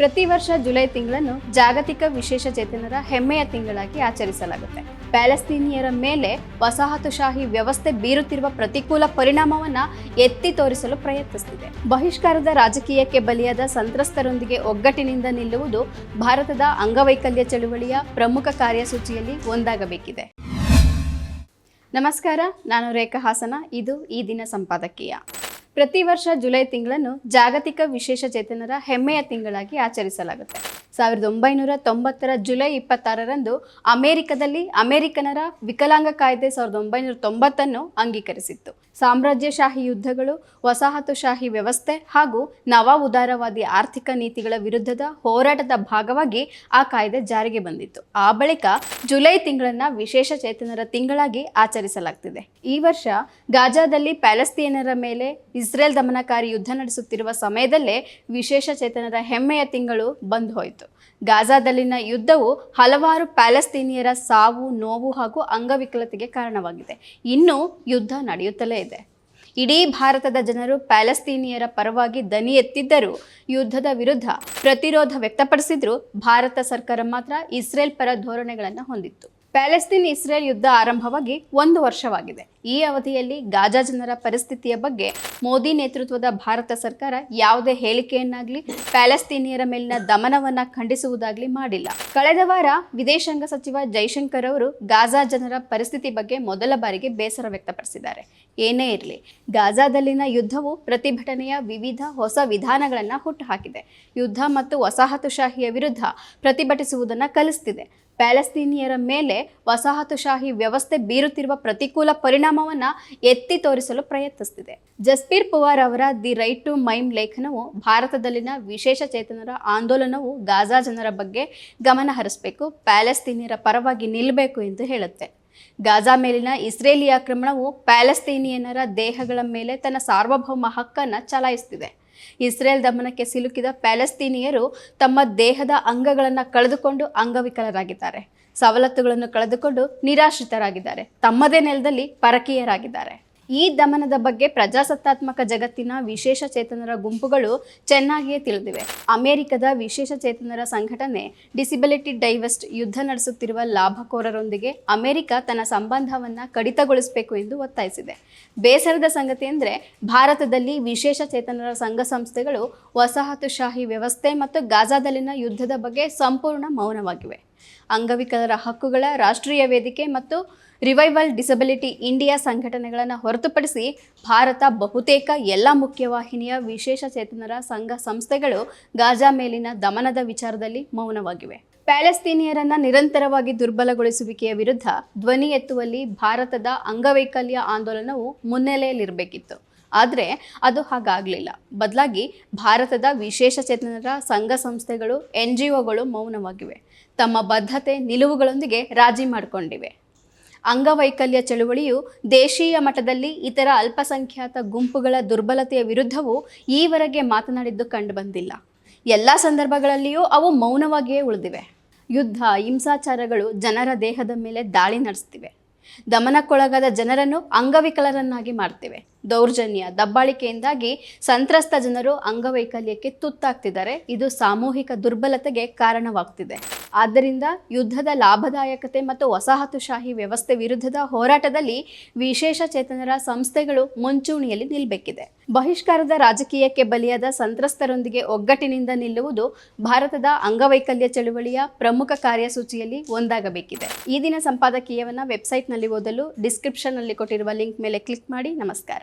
ಪ್ರತಿ ವರ್ಷ ಜುಲೈ ತಿಂಗಳನ್ನು ಜಾಗತಿಕ ವಿಶೇಷ ಚೇತನರ ಹೆಮ್ಮೆಯ ತಿಂಗಳಾಗಿ ಆಚರಿಸಲಾಗುತ್ತೆ. ಪ್ಯಾಲೆಸ್ತೀನಿಯರ ಮೇಲೆ ವಸಾಹತುಶಾಹಿ ವ್ಯವಸ್ಥೆ ಬೀರುತ್ತಿರುವ ಪ್ರತಿಕೂಲ ಪರಿಣಾಮವನ್ನ ಎತ್ತಿ ತೋರಿಸಲು ಪ್ರಯತ್ನಿಸುತ್ತಿದೆ. ಬಹಿಷ್ಕಾರದ ರಾಜಕೀಯಕ್ಕೆ ಬಲಿಯಾದ ಸಂತ್ರಸ್ತರೊಂದಿಗೆ ಒಗ್ಗಟ್ಟಿನಿಂದ ನಿಲ್ಲುವುದು ಭಾರತದ ಅಂಗವೈಕಲ್ಯ ಚಳುವಳಿಯ ಪ್ರಮುಖ ಕಾರ್ಯಸೂಚಿಯಲ್ಲಿ ಒಂದಾಗಬೇಕಿದೆ. ನಮಸ್ಕಾರ, ನಾನು ರೇಖಾ ಹಾಸನ. ಇದು ಈ ದಿನ ಸಂಪಾದಕೀಯ. ಪ್ರತಿ ವರ್ಷ ಜುಲೈ ತಿಂಗಳನ್ನು ಜಾಗತಿಕ ವಿಶೇಷ ಚೇತನರ ಹೆಮ್ಮೆಯ ತಿಂಗಳಾಗಿ ಆಚರಿಸಲಾಗುತ್ತೆ. ಸಾವಿರದ ಒಂಬೈನೂರ ತೊಂಬತ್ತರ ಜುಲೈ ಇಪ್ಪತ್ತಾರರಂದು ಅಮೆರಿಕದಲ್ಲಿ ಅಮೆರಿಕನರ ವಿಕಲಾಂಗ ಕಾಯ್ದೆ ಸಾವಿರದ ಒಂಬೈನೂರ ತೊಂಬತ್ತನ್ನು ಅಂಗೀಕರಿಸಿತ್ತು. ಸಾಮ್ರಾಜ್ಯಶಾಹಿ ಯುದ್ಧಗಳು, ವಸಾಹತುಶಾಹಿ ವ್ಯವಸ್ಥೆ ಹಾಗೂ ನವ ಉದಾರವಾದಿ ಆರ್ಥಿಕ ನೀತಿಗಳ ವಿರುದ್ಧದ ಹೋರಾಟದ ಭಾಗವಾಗಿ ಆ ಕಾಯ್ದೆ ಜಾರಿಗೆ ಬಂದಿತ್ತು. ಆ ಬಳಿಕ ಜುಲೈ ತಿಂಗಳನ್ನ ವಿಶೇಷ ಚೇತನರ ತಿಂಗಳಾಗಿ ಆಚರಿಸಲಾಗ್ತಿದೆ. ಈ ವರ್ಷ ಗಾಜಾದಲ್ಲಿ ಪ್ಯಾಲೆಸ್ತೀನರ ಮೇಲೆ ಇಸ್ರೇಲ್ ದಮನಕಾರಿ ಯುದ್ಧ ನಡೆಸುತ್ತಿರುವ ಸಮಯದಲ್ಲೇ ವಿಶೇಷ ಚೇತನರ ಹೆಮ್ಮೆಯ ತಿಂಗಳು ಬಂದು ಹೋಯಿತು. ಗಾಜಾದಲ್ಲಿನ ಯುದ್ಧವು ಹಲವಾರು ಪ್ಯಾಲೆಸ್ತೀನಿಯರ ಸಾವು, ನೋವು ಹಾಗೂ ಅಂಗವಿಕಲತೆಗೆ ಕಾರಣವಾಗಿದೆ. ಇನ್ನೂ ಯುದ್ಧ ನಡೆಯುತ್ತಲೇ ಇದೆ. ಇಡೀ ಭಾರತದ ಜನರು ಪ್ಯಾಲೆಸ್ತೀನಿಯರ ಪರವಾಗಿ ದನಿ ಎತ್ತಿದ್ದರೂ ಯುದ್ಧದ ವಿರುದ್ಧ ಪ್ರತಿರೋಧ ವ್ಯಕ್ತಪಡಿಸಿದ್ರು ಭಾರತ ಸರ್ಕಾರ ಮಾತ್ರ ಇಸ್ರೇಲ್ ಪರ ಧೋರಣೆಗಳನ್ನು ಹೊಂದಿತ್ತು. ಪ್ಯಾಲೆಸ್ತೀನ್ ಇಸ್ರೇಲ್ ಯುದ್ಧ ಆರಂಭವಾಗಿ ಒಂದು ವರ್ಷವಾಗಿದೆ. ಈ ಅವಧಿಯಲ್ಲಿ ಗಾಜಾ ಜನರ ಪರಿಸ್ಥಿತಿಯ ಬಗ್ಗೆ ಮೋದಿ ನೇತೃತ್ವದ ಭಾರತ ಸರ್ಕಾರ ಯಾವುದೇ ಹೇಳಿಕೆಯನ್ನಾಗಲಿ ಪ್ಯಾಲೆಸ್ತೀನಿಯರ ಮೇಲಿನ ದಮನವನ್ನ ಖಂಡಿಸುವುದಾಗಲಿ ಮಾಡಿಲ್ಲ. ಕಳೆದ ವಾರ ವಿದೇಶಾಂಗ ಸಚಿವ ಜೈಶಂಕರ್ ಅವರು ಗಾಜಾ ಜನರ ಪರಿಸ್ಥಿತಿ ಬಗ್ಗೆ ಮೊದಲ ಬಾರಿಗೆ ಬೇಸರ ವ್ಯಕ್ತಪಡಿಸಿದ್ದಾರೆ. ಏನೇ ಇರಲಿ, ಗಾಜಾದಲ್ಲಿನ ಯುದ್ಧವು ಪ್ರತಿಭಟನೆಯ ವಿವಿಧ ಹೊಸ ವಿಧಾನಗಳನ್ನು ಹುಟ್ಟುಹಾಕಿದೆ. ಯುದ್ಧ ಮತ್ತು ವಸಾಹತುಶಾಹಿಯ ವಿರುದ್ಧ ಪ್ರತಿಭಟಿಸುವುದನ್ನು ಕಲಿಸ್ತಿದೆ. ಪ್ಯಾಲೆಸ್ತೀನಿಯರ ಮೇಲೆ ವಸಾಹತುಶಾಹಿ ವ್ಯವಸ್ಥೆ ಬೀರುತ್ತಿರುವ ಪ್ರತಿಕೂಲ ಪರಿಣಾಮವನ್ನು ಎತ್ತಿ ತೋರಿಸಲು ಪ್ರಯತ್ನಿಸುತ್ತಿದೆ. ಜಸ್ಬೀರ್ ಪವಾರ್ ಅವರ ದಿ ರೈಟ್ ಟು ಮೈಮ್ ಲೇಖನವು ಭಾರತದಲ್ಲಿನ ವಿಶೇಷ ಚೇತನರ ಆಂದೋಲನವು ಗಾಜಾ ಜನರ ಬಗ್ಗೆ ಗಮನ ಹರಿಸಬೇಕು, ಪ್ಯಾಲೆಸ್ತೀನಿಯರ ಪರವಾಗಿ ನಿಲ್ಲಬೇಕು ಎಂದು ಹೇಳುತ್ತೆ. ಗಾಜಾ ಮೇಲಿನ ಇಸ್ರೇಲಿ ಆಕ್ರಮಣವು ಪ್ಯಾಲೆಸ್ತೀನಿಯನರ ದೇಹಗಳ ಮೇಲೆ ತನ್ನ ಸಾರ್ವಭೌಮ ಹಕ್ಕನ್ನು ಚಲಾಯಿಸುತ್ತಿದೆ. ಇಸ್ರೇಲ್ ದಮನಕ್ಕೆ ಸಿಲುಕಿದ ಪ್ಯಾಲೆಸ್ತೀನಿಯರು ತಮ್ಮ ದೇಹದ ಅಂಗಗಳನ್ನು ಕಳೆದುಕೊಂಡು ಅಂಗವಿಕಲರಾಗಿದ್ದಾರೆ. ಸವಲತ್ತುಗಳನ್ನು ಕಳೆದುಕೊಂಡು ನಿರಾಶ್ರಿತರಾಗಿದ್ದಾರೆ. ತಮ್ಮದೇ ನೆಲದಲ್ಲಿ ಪರಕೀಯರಾಗಿದ್ದಾರೆ. ಈ ದಮನದ ಬಗ್ಗೆ ಪ್ರಜಾಸತ್ತಾತ್ಮಕ ಜಗತ್ತಿನ ವಿಶೇಷ ಚೇತನರ ಗುಂಪುಗಳು ಚೆನ್ನಾಗಿಯೇ ತಿಳಿದಿವೆ. ಅಮೆರಿಕದ ವಿಶೇಷ ಚೇತನರ ಸಂಘಟನೆ ಡಿಸಿಬಿಲಿಟಿ ಡೈವೆಸ್ಟ್ ಯುದ್ಧ ನಡೆಸುತ್ತಿರುವ ಲಾಭಕೋರರೊಂದಿಗೆ ಅಮೆರಿಕ ತನ್ನ ಸಂಬಂಧವನ್ನು ಕಡಿತಗೊಳಿಸಬೇಕು ಎಂದು ಒತ್ತಾಯಿಸಿದೆ. ಬೇಸರದ ಸಂಗತಿ ಅಂದರೆ ಭಾರತದಲ್ಲಿ ವಿಶೇಷ ಚೇತನರ ಸಂಘ ಸಂಸ್ಥೆಗಳು ವಸಾಹತುಶಾಹಿ ವ್ಯವಸ್ಥೆ ಮತ್ತು ಗಾಜಾದಲ್ಲಿನ ಯುದ್ಧದ ಬಗ್ಗೆ ಸಂಪೂರ್ಣ ಮೌನವಾಗಿವೆ. ಅಂಗವಿಕಲರ ಹಕ್ಕುಗಳ ರಾಷ್ಟ್ರೀಯ ವೇದಿಕೆ ಮತ್ತು ರಿವೈವಲ್ ಡಿಸಬಿಲಿಟಿ ಇಂಡಿಯಾ ಸಂಘಟನೆಗಳನ್ನು ಹೊರತುಪಡಿಸಿ ಭಾರತ ಬಹುತೇಕ ಎಲ್ಲ ಮುಖ್ಯವಾಹಿನಿಯ ವಿಶೇಷ ಚೇತನರ ಸಂಘ ಸಂಸ್ಥೆಗಳು ಗಾಜಾ ಮೇಲಿನ ದಮನದ ವಿಚಾರದಲ್ಲಿ ಮೌನವಾಗಿವೆ. ಪ್ಯಾಲೆಸ್ತೀನಿಯರನ್ನ ನಿರಂತರವಾಗಿ ದುರ್ಬಲಗೊಳಿಸುವಿಕೆಯ ವಿರುದ್ಧ ಧ್ವನಿ ಎತ್ತುವಲ್ಲಿ ಭಾರತದ ಅಂಗವೈಕಲ್ಯ ಆಂದೋಲನವು ಮುನ್ನೆಲೆಯಲ್ಲಿರಬೇಕಿತ್ತು. ಆದರೆ ಅದು ಹಾಗಾಗಲಿಲ್ಲ. ಬದಲಾಗಿ ಭಾರತದ ವಿಶೇಷ ಚೇತನರ ಸಂಘ ಸಂಸ್ಥೆಗಳು ಎನ್ ಜಿ ಒಗಳು ಮೌನವಾಗಿವೆ. ತಮ್ಮ ಬದ್ಧತೆ, ನಿಲುವುಗಳೊಂದಿಗೆ ರಾಜಿ ಮಾಡಿಕೊಂಡಿವೆ. ಅಂಗವೈಕಲ್ಯ ಚಳುವಳಿಯು ದೇಶೀಯ ಮಟ್ಟದಲ್ಲಿ ಇತರ ಅಲ್ಪಸಂಖ್ಯಾತ ಗುಂಪುಗಳ ದುರ್ಬಲತೆಯ ವಿರುದ್ಧವೂ ಈವರೆಗೆ ಮಾತನಾಡಿದ್ದು ಕಂಡುಬಂದಿಲ್ಲ. ಎಲ್ಲ ಸಂದರ್ಭಗಳಲ್ಲಿಯೂ ಅವು ಮೌನವಾಗಿಯೇ ಉಳಿದಿವೆ. ಯುದ್ಧ, ಹಿಂಸಾಚಾರಗಳು ಜನರ ದೇಹದ ಮೇಲೆ ದಾಳಿ ನಡೆಸ್ತಿವೆ. ದಮನಕ್ಕೊಳಗಾದ ಜನರನ್ನು ಅಂಗವಿಕಲರನ್ನಾಗಿ ಮಾಡ್ತಿವೆ. ದೌರ್ಜನ್ಯ. ದಬ್ಬಾಳಿಕೆಯಿಂದಾಗಿ ಸಂತ್ರಸ್ತ ಜನರು ಅಂಗವೈಕಲ್ಯಕ್ಕೆ ತುತ್ತಾಗ್ತಿದ್ದಾರೆ. ಇದು ಸಾಮೂಹಿಕ ದುರ್ಬಲತೆಗೆ ಕಾರಣವಾಗ್ತಿದೆ. ಆದ್ದರಿಂದ ಯುದ್ಧದ ಲಾಭದಾಯಕತೆ ಮತ್ತು ವಸಾಹತುಶಾಹಿ ವ್ಯವಸ್ಥೆ ವಿರುದ್ಧದ ಹೋರಾಟದಲ್ಲಿ ವಿಶೇಷ ಚೇತನರ ಸಂಸ್ಥೆಗಳು ಮುಂಚೂಣಿಯಲ್ಲಿ ನಿಲ್ಲಬೇಕಿದೆ ಬಹಿಷ್ಕಾರದ ರಾಜಕೀಯಕ್ಕೆ ಬಲಿಯಾದ ಸಂತ್ರಸ್ತರೊಂದಿಗೆ ಒಗ್ಗಟ್ಟಿನಿಂದ ನಿಲ್ಲುವುದು ಭಾರತದ ಅಂಗವೈಕಲ್ಯ ಚಳುವಳಿಯ ಪ್ರಮುಖ ಕಾರ್ಯಸೂಚಿಯಲ್ಲಿ ಒಂದಾಗಬೇಕಿದೆ. ಈ ದಿನ ಸಂಪಾದಕೀಯವನ್ನು ವೆಬ್ಸೈಟ್ನಲ್ಲಿ ಓದಲು, ಡಿಸ್ಕ್ರಿಪ್ಷನ್ನಲ್ಲಿ ಕೊಟ್ಟಿರುವ ಲಿಂಕ್ ಮೇಲೆ ಕ್ಲಿಕ್ ಮಾಡಿ. ನಮಸ್ಕಾರ.